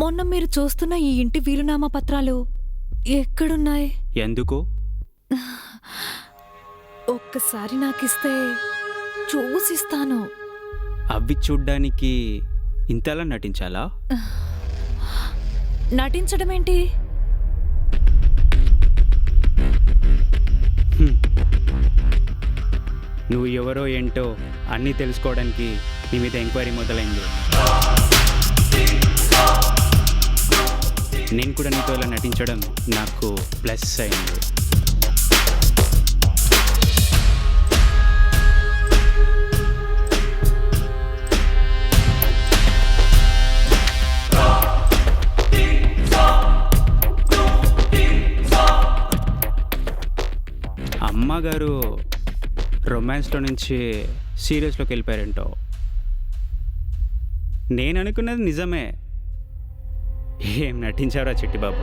మొన్న మీరు చూస్తున్న ఈ ఇంటి వీలునామా పత్రాలు ఎక్కడున్నాయి? ఎందుకు? ఒక్కసారి నాకిస్తే చూసిస్తాను. అవి చూడ్డానికి ఇంతలా నటించాలా? నటించడం ఏంటి నువ్వు ఎవరో ఏంటో అన్నీ తెలుసుకోవడానికి నీ మీద ఎంక్వైరీ మొదలైంది. నేను కూడా నీతో ఇలా నటించడం నాకు ప్లస్ అయింది. అమ్మగారు రొమాన్స్లో నుంచి సీరియస్లోకి వెళ్ళిపోయారంటో. నేను అనుకున్నది నిజమే. ఏం నటించారా చిట్టిబాబు?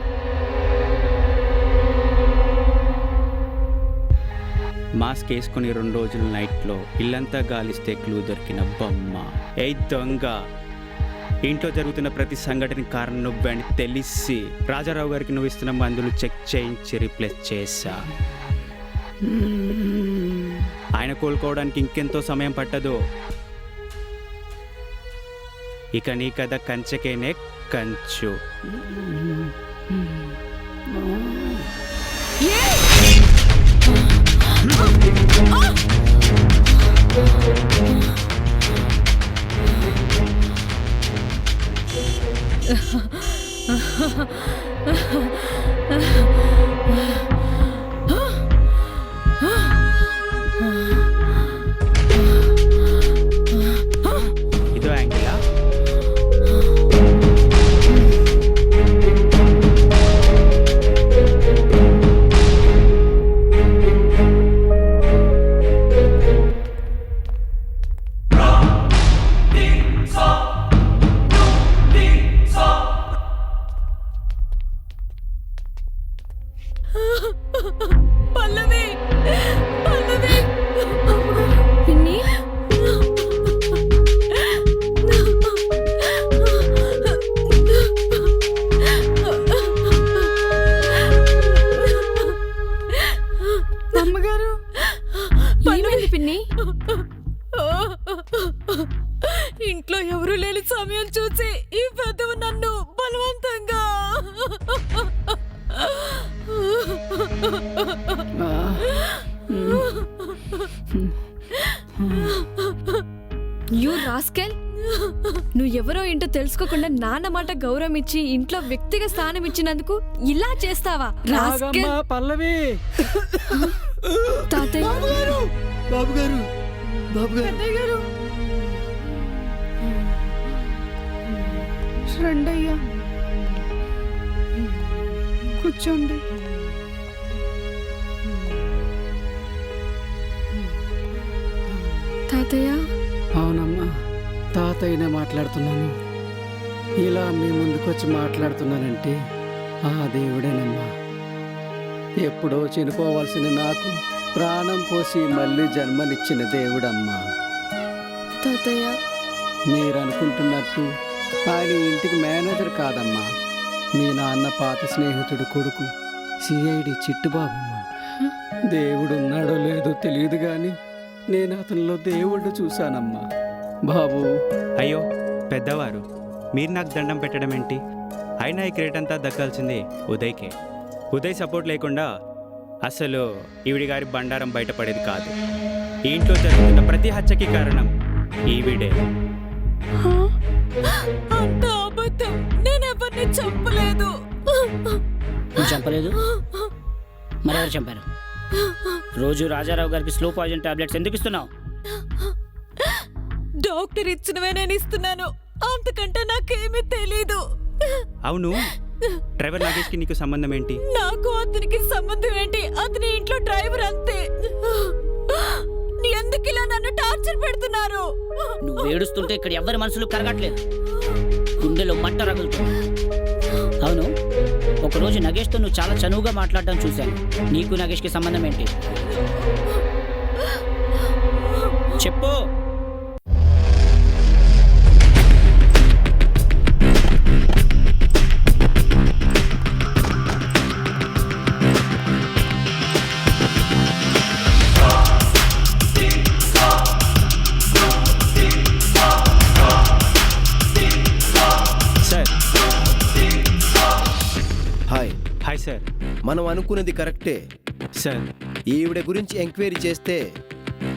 మాస్క్ వేసుకుని రెండు రోజుల నైట్లో ఇల్లంతా గాలిస్తే క్లూ దొరికిన బొమ్మ. ఏ దొంగ! ఇంట్లో జరుగుతున్న ప్రతి సంఘటన కారణం నువ్వని తెలిసి రాజారావు గారికి నువ్వు ఇస్తున్న మందులు చెక్ చేయించి రీప్లేస్ చేశా. ఆయన కోలుకోవడానికి ఇంకెంతో సమయం పట్టదు. ఇక నీ కథ కంచెకేనే కంచు. ఇదో మాట గౌరవం ఇచ్చి ఇంట్లో వ్యక్తిగత స్థానం ఇచ్చినందుకు ఇలా చేస్తావా? రాస్కెల్. పల్లవి. తాతయ్య. బాబు గారు బాబు గారు కూర్చోండి. తాతయ్య. అవునమ్మా తాతయ్యనే మాట్లాడుతున్నాను. ఇలా మీ ముందుకొచ్చి మాట్లాడుతున్నానంటే ఆ దేవుడేనమ్మా. ఎప్పుడో చనిపోవాల్సిన నాకు ప్రాణం పోసి మళ్ళీ జన్మనిచ్చిన దేవుడమ్మా. తాతయ్య. మీరు అనుకుంటున్నట్టు ఆయన ఇంటికి మేనేజర్ కాదమ్మా. మీ నాన్న పాత స్నేహితుడు కొడుకు సిఐడి చిట్టుబాబమ్మ. దేవుడు ఉన్నాడో లేదో తెలియదు కానీ నేను అతనిలో దేవుణ్ణి చూశానమ్మా. బాబు. అయ్యో పెద్దవారు. మీరు నాకు దండం పెట్టడం ఏంటి? అయినా ఈ క్రేట్ అంతా దక్కాల్సింది ఉదయ్కే. ఉదయ్ సపోర్ట్ లేకుండా అసలు ఈవిడి గారి బండారం బయటపడేది కాదు. ఈ ఇంట్లో జరుగుతున్న ప్రతి హత్యకి కారణం ఈవిడే. అంత అబద్ధం. నేను ఎవరిని చంపలేదు. నువ్వు చంపలేదు? మరెవరు చంపారు? రోజు రాజారావు గారికి స్లో పాయిజన్ టాబ్లెట్స్ ఎందుకు ఇస్తున్నావు? డాక్టర్ ఇచ్చినవే నేను ఇస్తున్నాను. అంతకంటే నాకేమీ తెలీదు. అవును. డ్రైవర్ నాగేష్కి నీకు సంబంధం ఏంటి? నాకు అతనికి సంబంధం ఏంటి? అతని ఇంట్లో డ్రైవర్ అంతే. ఎందుకు ఇలా నన్ను టార్చర్ పెడుతున్నారు? నువ్వు ఏడుస్తుంటే ఇక్కడ ఎవరి మనసులు కరగట్లేదు. గుండెలో మట్ట రగులుతుంది. అవును ఒకరోజు నగేష్తో నువ్వు చాలా చనువుగా మాట్లాడడం చూశాను. నీకు నగేష్కి సంబంధం ఏంటి? చెప్పు. అనుకున్నది కరెక్టే. సార్. ఈవిడ గురించి ఎంక్వైరీ చేస్తే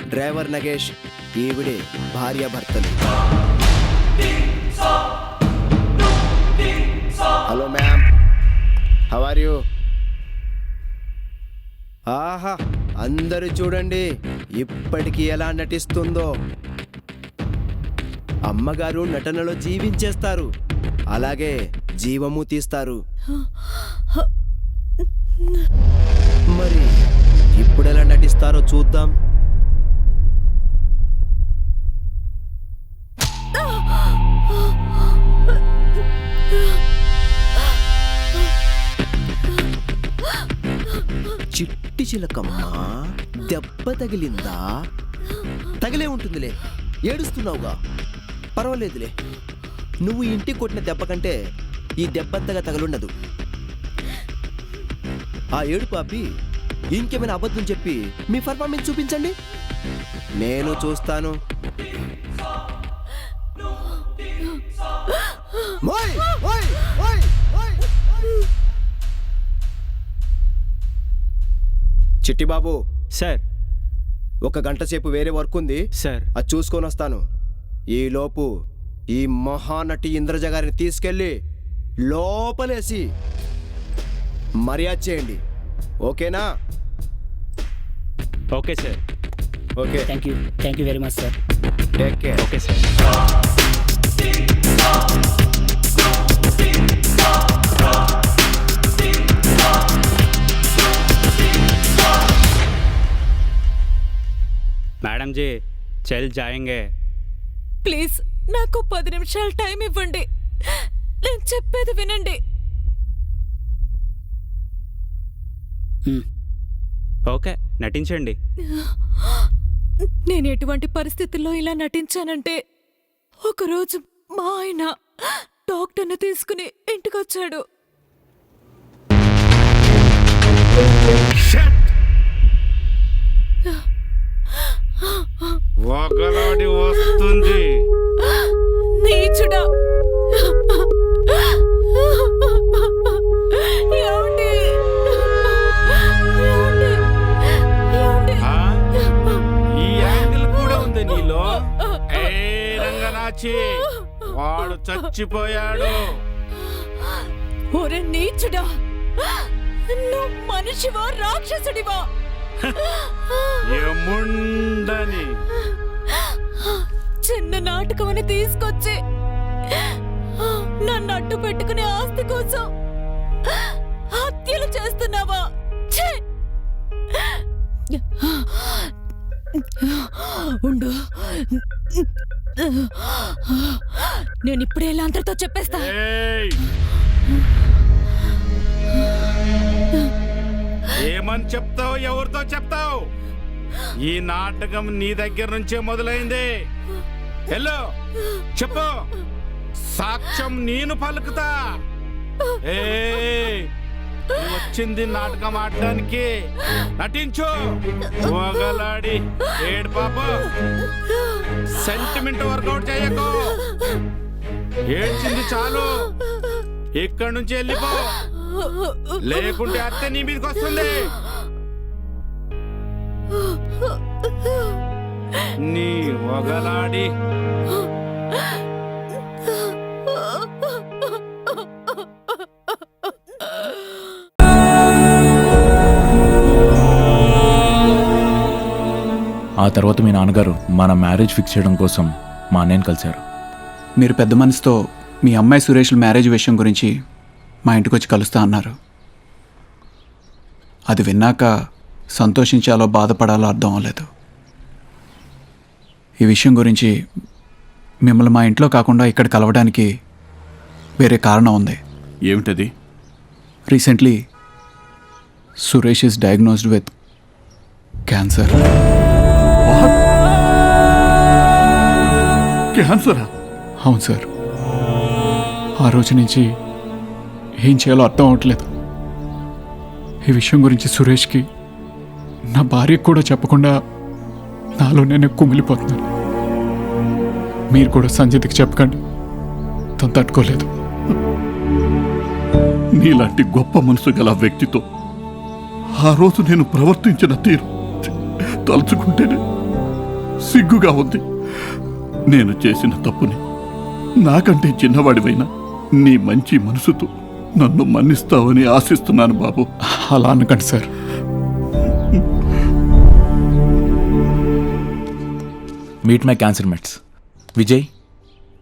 డ్రైవర్ నగేష్ ఈవిడే భార్యాభర్తలు hello ma'am how are you? ఆహా అందరూ చూడండి ఇప్పటికి ఎలా నటిస్తుందో. అమ్మగారు నటనలో జీవించేస్తారు అలాగే జీవము తీస్తారు. మరి ఇప్పుడెలా నటిస్తారో చూద్దాం. చిట్టి చిలకమ్మ దెబ్బ తగిలిందా? తగిలే ఉంటుందిలే. ఏడుస్తున్నావుగా. పర్వాలేదులే. నువ్వు ఇంటికి కొట్టిన దెబ్బ కంటే ఈ దెబ్బంతగా తగలుండదు. ఆ ఏడు పాపి ఇంకేమైనా అబద్ధం చెప్పి మీ పర్ఫార్మెన్స్ చూపించండి. నేను చూస్తాను. మోయ్, మోయ్, మోయ్, మోయ్. చిట్టి బాబు సార్. ఒక గంట సేపు వేరే వర్క్ ఉంది. సార్. అది చూసుకొని వస్తాను. ఈలోపు ఈ మహానటి ఇంద్రజ గారిని తీసుకెళ్ళి లోపలేసి మర్యాద చేయండి. ఓకేనా? Okay sir. Okay. Thank you thank you very much sir take care okay sir. Madam ji చల్ జాయింగే ప్లీజ్ నాకు పది నిమిషాలు టైం ఇవ్వండి. నేను చెప్పేది వినండి. ఓకే నటించండి. నేను ఎటువంటి పరిస్థితుల్లో ఇలా నటించానంటే ఒకరోజు మా ఆయన డాక్టర్ని తీసుకుని ఇంటికొచ్చాడు. ఒకలాడి వస్తుంది. నీచుడా! రంగనాచి వాడు చచ్చిపోయాడు. ఒరే నీచుడా నువ్వు మనిషివా రాక్షసుడివా? ఎముండని చిన్న నాటకం అని తీసుకొచ్చి నన్ను అడ్డు పెట్టుకునే ఆస్తి కోసం హత్యలు చేస్తున్నావా! ఉండు. నేను ఇప్పుడే అందరితో చెప్పేస్తా. ఏమని చెప్తావు ఎవరితో చెప్తావు? ఈ నాటకం నీ దగ్గర నుంచే మొదలైంది. హలో చెప్పు. సాక్ష్యం నేను పలుకుతా. ఏ వచ్చింది నాటకం ఆడడానికి. నటించు. ఒగలాడి ఏడు పాప. సెంటిమెంట్ వర్కౌట్ చేయకు. ఏడ్చింది చాలు. ఇక్కడి నుంచి వెళ్ళిపో. లేకుంటే అత్తే నీ మీదకి వస్తుంది. నీ ఒగలాడి ఆ తర్వాత మీ నాన్నగారు మన మ్యారేజ్ ఫిక్స్ చేయడం కోసం మా అన్నయ్యని కలిశారు. మీరు పెద్ద మనసుతో మీ అమ్మాయి సురేష్ల మ్యారేజ్ విషయం గురించి మా ఇంటికి వచ్చి కలుస్తా అన్నారు. అది విన్నాక సంతోషించాలో బాధపడాలో అర్థం అవ్వలేదు. ఈ విషయం గురించి మిమ్మల్ని మా ఇంట్లో కాకుండా ఇక్కడ కలవడానికి వేరే కారణం ఉంది. ఏమిటది? Recently Suresh is diagnosed with cancer. క్యాన్సరా అవును సార్. ఆ రోజు నుంచి ఏం చేయాలో అర్థం అవట్లేదు. ఈ విషయం గురించి సురేష్కి నా భార్యకు కూడా చెప్పకుండా నాలో నేను కుమిలిపోతున్నాను. మీరు కూడా సంజిత్కి చెప్పకండి. తను తట్టుకోలేదు. నీలాంటి గొప్ప మనసు గల వ్యక్తితో ఆ రోజు నేను ప్రవర్తించిన తీరు తలుచుకుంటేనే సిగ్గుగా ఉంది. నేను చేసిన తప్పుని. నాకంటే చిన్నవాడివైనా నీ మంచి మనసుతో నన్ను మన్నిస్తావని ఆశిస్తున్నాను బాబు. అలా అనకండి sir. Meet my cancer mates. Vijay.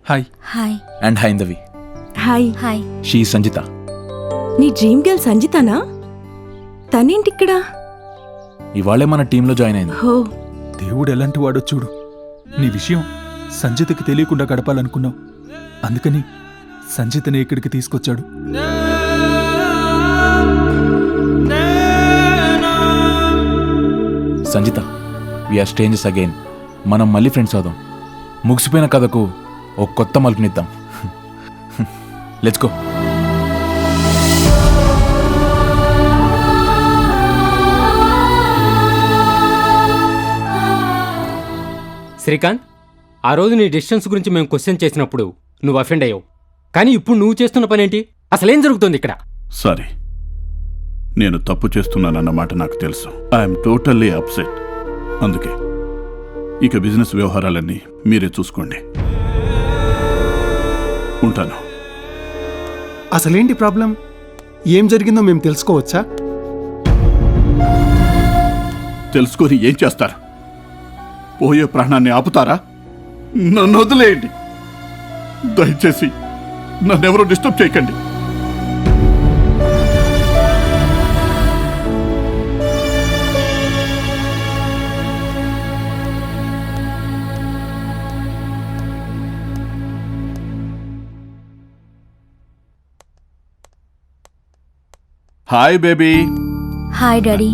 Hi. Hi. And Haindavi. Hi. Hi. She Sanjitha. నీ డ్రీమ్ గర్ల్ సంజితానా? తనేంటిక్కడ? ఇవాళే మన టీంలో జాయిన్ అయింది. హో. దేవుడు ఎలాంటి వాడో చూడు. నీ విషయం సంజితకి తెలియకుండా గడపాలనుకున్నావు. అందుకని సంజితని ఇక్కడికి తీసుకొచ్చాడు. సంజిత వీఆర్ స్ట్రేంజెస్ అగైన్ మనం మళ్ళీ ఫ్రెండ్స్ అవుదాం. ముగిసిపోయిన కథకు ఒక కొత్త మలుపునిద్దాం. లెట్స్ గో శ్రీకాంత్ ఆ రోజు నీ డిస్టెన్స్ గురించి మేము క్వశ్చన్ చేసినప్పుడు నువ్వు అఫెండ్ అయ్యావు. కానీ ఇప్పుడు నువ్వు చేస్తున్న పనేంటి? అసలేం జరుగుతుంది ఇక్కడ? సారీ నేను తప్పు చేస్తున్నానన్నమాట నాకు తెలుసు. ఐఎమ్ టోటల్లీ అప్సెట్ అందుకే ఇక బిజినెస్ వ్యవహారాలన్నీ మీరే చూసుకోండి. ఉంటాను. అసలేంటి ప్రాబ్లం ఏం జరిగిందో మేము తెలుసుకోవచ్చా? తెలుసుకొని ఏం చేస్తారు? పోయే ప్రాణాన్ని ఆపుతారా? నన్ను వదిలేయండి. దయచేసి నన్నెవరూ డిస్టర్బ్ చేయకండి. హాయ్ బేబీ హాయ్ డాడీ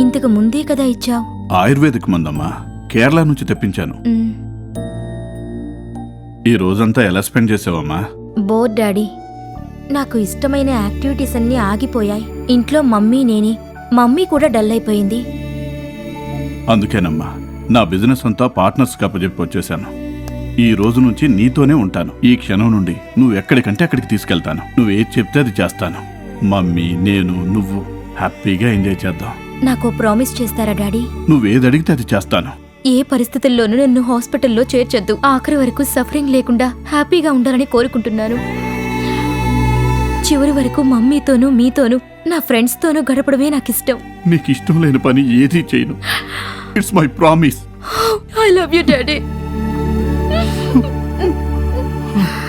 ఇంతకు ముందే కదా ఇచ్చావు? ఆయుర్వేదిక్ మందమ్మా. కేరళ నుంచి తెప్పించాను. ఈ రోజంతా ఎలా స్పెండ్ చేసావమ్మా? Bore daddy. నాకు ఇష్టమైన యాక్టివిటీస్ అన్నీ ఆగిపోయాయి. ఇంట్లో మమ్మీ నేనే. మమ్మీ కూడా డల్ అయిపోయింది. అందుకేనమ్మా నా బిజినెస్ అంతా పార్ట్నర్స్ కప్పజెప్పి వచ్చేసాను. ఈ రోజు నుంచి నీతోనే ఉంటాను. ఈ క్షణం నుండి నువ్వు ఎక్కడికంటే అక్కడికి తీసుకెళ్తాను. నువ్వు ఏది చెప్తే అది చేస్తాను. మమ్మీ నేను నువ్వు హ్యాపీగా ఎంజాయ్ చేద్దాం. నాకు ప్రామిస్ చేస్తారా డాడీ? నువ్వేది అడిగితే అది చేస్తాను. ఏ పరిస్థితుల్లోనూ నన్ను హాస్పిటల్లో చేర్చొద్దు. ఆఖరి వరకు సఫరింగ్ లేకుండా హ్యాపీగా ఉండాలని కోరుకుంటున్నాను. చివరి వరకు మమ్మీతోనూ మీతోనూ నా ఫ్రెండ్స్తోనూ గడపడమే నాకు ఇష్టం నీకు ఇష్టం లేని పని ఏదీ చేయను. It's my promise I love you daddy.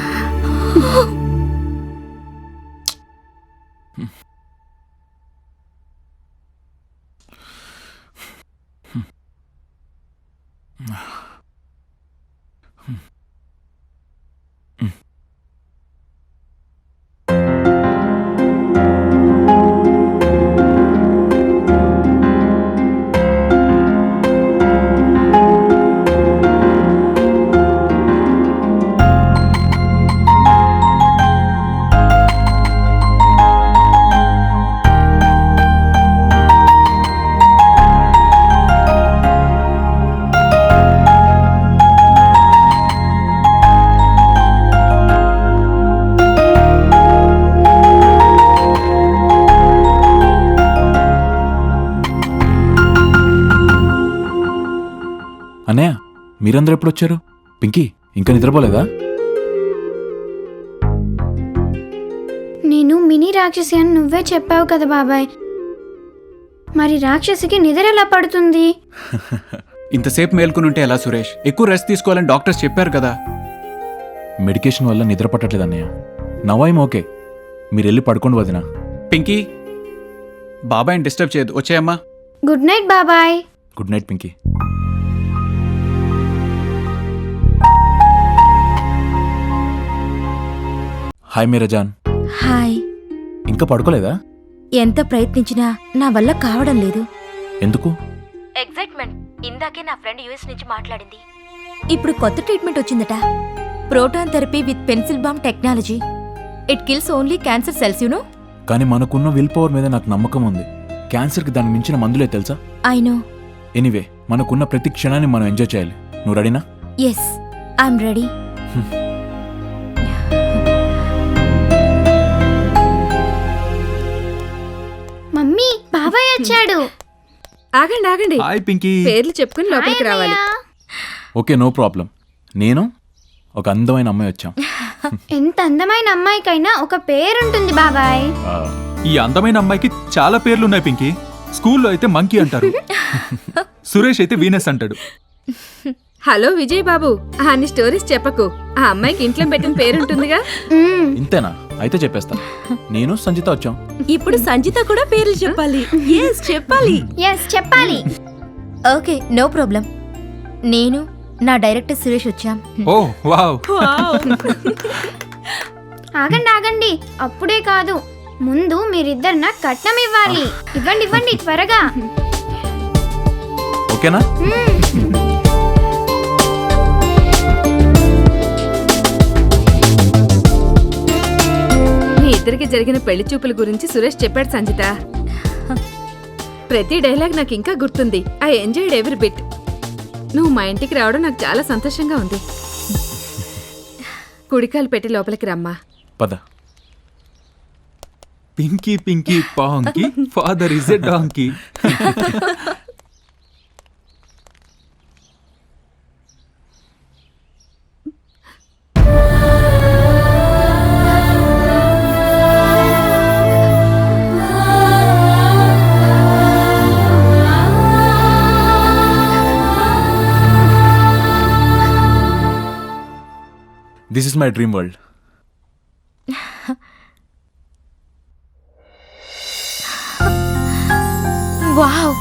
మీరందరూ ఎప్పుడు వచ్చారు పింకీ ఇంకా నిద్రపోలేదా? నేను మినీ రాక్షసి అని నువ్వే చెప్పావు కదా బాబాయ్. మరి రాక్షసికి నిద్ర ఎలా పడుతుంది? ఇంతసేపు మేల్కొని ఉంటే ఎలా సురేష్? ఎక్కువ రెస్ట్ తీసుకోవాలని డాక్టర్స్ చెప్పారు కదా. మెడికేషన్ వల్ల నిద్ర పట్టట్లేదు అన్నయ్య. నవాయిం ఓకే. మీరు వెళ్ళి పడుకోండి వదిన. పింకీ బాబాయ్ని డిస్టర్బ్ చేయదు వచ్చాయమ్మా. గుడ్ నైట్ బాబాయ్. Good night Pinky. హాయ్ మీరజాన్. హాయ్. ఇంకా పడుకోలేదా? ఎంత ప్రయత్నించినా నా వల్ల కావడం లేదు. ఎందుకు? ఎగ్జైట్మెంట్ ఇందాకే నా ఫ్రెండ్ యూఎస్ నుంచి మాట్లాడింది. ఇప్పుడు కొత్త ట్రీట్మెంట్ వచ్చిందట. Proton therapy with pencil beam technology. It kills only cancer cells you know కానీ మనకున్న విల్ పవర్ మీద నాకు నమ్మకం ఉంది. క్యాన్సర్కి దాన్ని మించిన మందులే తెలుసా? ఐ నో ఎనీవే మనకున్న ప్రతి క్షణాన్ని మనం ఎంజాయ్ చేయాలి. నువ్వు రెడీనా ఎస్ ఐఎమ్ రెడీ వచ్చాడు. ఆగండి ఆగండి. హాయ్ పింకీ. పేర్లు చెప్పుకుని లోపలికి రావాలి. Okay no problem. నేను ఒక అందమైన అమ్మాయి వచ్చాం. ఎంత అందమైన అమ్మాయికైనా ఒక పేరుంటుంది బాబాయ్. ఈ అందమైన అమ్మాయికి చాలా పేర్లున్నాయి పింకీ. స్కూల్లో అయితే మంకీ అంటారు. సురేష్ అయితే వీనస్ అంటాడు. హలో విజయ్ బాబు అన్ని స్టోరీస్ చెప్పకు. ఆ అమ్మాయికి ఇంట్లో పెట్టిన పేరుంటుందిగా. ఇంతేనా? అయితే చెప్పేస్తా. నేను సంజిత వచ్చాం. ఇప్పుడు సంజిత కూడా పేర్లు చెప్పాలి. ఎస్ చెప్పాలి. ఎస్ చెప్పాలి. ఓకే నో ప్రాబ్లం నేను నా డైరెక్టర్ సురేష్ వచ్చాం. Oh wow. ఆగండి ఆగండి. అప్పుడే కాదు. ముందు మీరిద్దరు నాకు కట్నం ఇవ్వాలి. ఇవ్వండి ఇవ్వండి త్వరగా. ఓకేనా? ఇద్దరికి జరిగిన పెళ్ళి చూపుల గురించి సురేష్ చెప్పాడు సంజిత. ప్రతి డైలాగ్ నాకు ఇంకా గుర్తుంది. I enjoyed every bit. నువ్వు మా ఇంటికి రావడం నాకు చాలా సంతోషంగా ఉంది. కుడికాలు పెట్టి లోపలికి రమ్మా. పద. Pinky Pinky ponky. Father is a donkey this is my dream world wow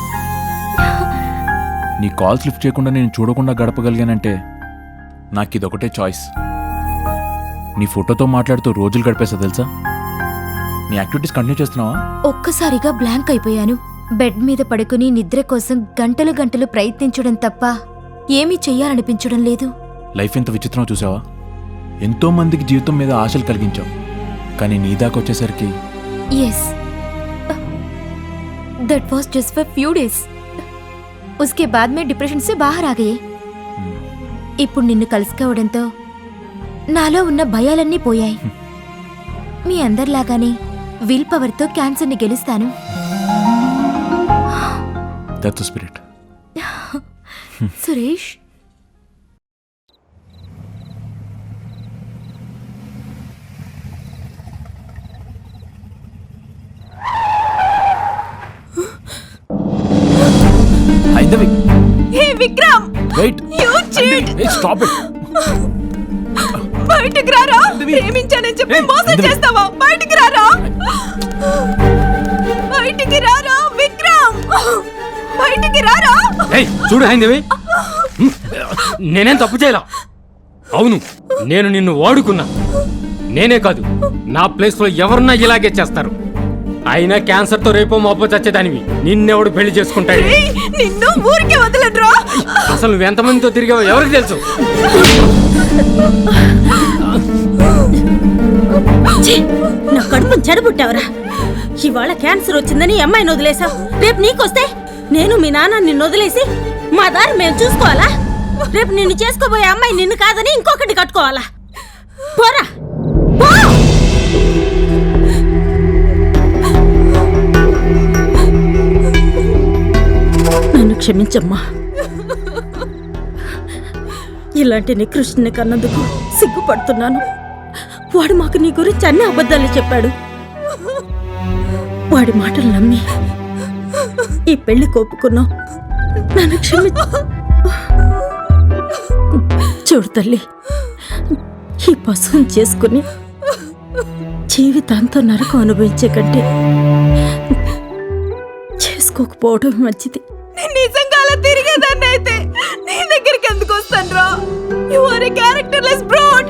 నీ కాల్స్ లిఫ్ట్ చేయకుండా నేను చూడకుండా గడపగలిగానంటే నాకు ఇదొకటే చాయిస్ నీ ఫోటోతో మాట్లాడుతూ రోజులు గడిపేస్తా తెలుసా? నీ యాక్టివిటీస్ కంటిన్యూ చేస్తున్నావా? ఒక్కసారిగా బ్లాంక్ అయిపోయాను. బెడ్ మీద పడుకుని నిద్ర కోసం గంటలు గంటలు ప్రయత్నించడం తప్ప ఏమీ చెయ్యాలనిపించడం లేదు. లైఫ్ ఎంత విచిత్రం చూసావా? ఎంతో మందికి జీవితం మీద ఆశలు కలిగించావు కానీ నీ దాకా వచ్చేసరికి yes that was just for few days उसके बाद में డిప్రెషన్ से బాహర్ ఆ గయే ఇప్పుడు నిన్ను కలుసుకోవడంతో నాలో ఉన్న భయాలన్నీ పోయాయి మీ అందరిలాగానే విల్ పవర్తో క్యాన్సర్ని గెలుస్తాను that's spirit Suresh Wait you cheat stop it బయటికి రారా? ప్రేమించానని చెప్పి మోసం చేస్తావా? బయటికి రారా? బయటికి రారా విక్రమ్? బయటికి రారా? ఏయ్ చూడు హైందవి. నేనేం తప్పు చేయలా? అవును నేను నిన్ను వాడుకున్నా. నేనే కాదు నా ప్లేస్లో ఎవరున్నా ఇలాగే చేస్తారు. అయినా క్యాన్సర్తో రేపో మాపో చచ్చేదానివి. నిన్నెవడు పెళ్ళి చేసుకుంటాడు? నిన్ను ఊరికే వదలడ్రా అసలు నువ్వు ఎంతమందితో తిరిగావో ఎవరికి తెలుసు? నా కడుపును చెడబుట్టావరా. ఇవాళ క్యాన్సర్ వచ్చిందని అమ్మాయిని వదిలేసావు రేపు నీకొస్తే నేను మీ నాన్న నిన్ను వదిలేసి మా దారి మేము చూసుకోవాలా? రేపు నిన్ను చేసుకోబోయే అమ్మాయి నిన్ను కాదని ఇంకొకటి కట్టుకోవాలా? పోరా. క్షమించమ్మా. ఇలాంటి నికృష్ణని కన్నందుకు సిగ్గుపడుతున్నాను. వాడు మాకు నీ గురించి అన్ని అబద్ధాలు చెప్పాడు. వాడి మాటలు నమ్మి ఈ పెళ్ళి కోపుకున్నాం. నన్ను క్షమి చూడు తల్లి ఈ పశువుని చేసుకుని జీవితాంతో నరకం అనుభవించే కంటే చేసుకోకపోవడం మంచిది. You are a characterless broad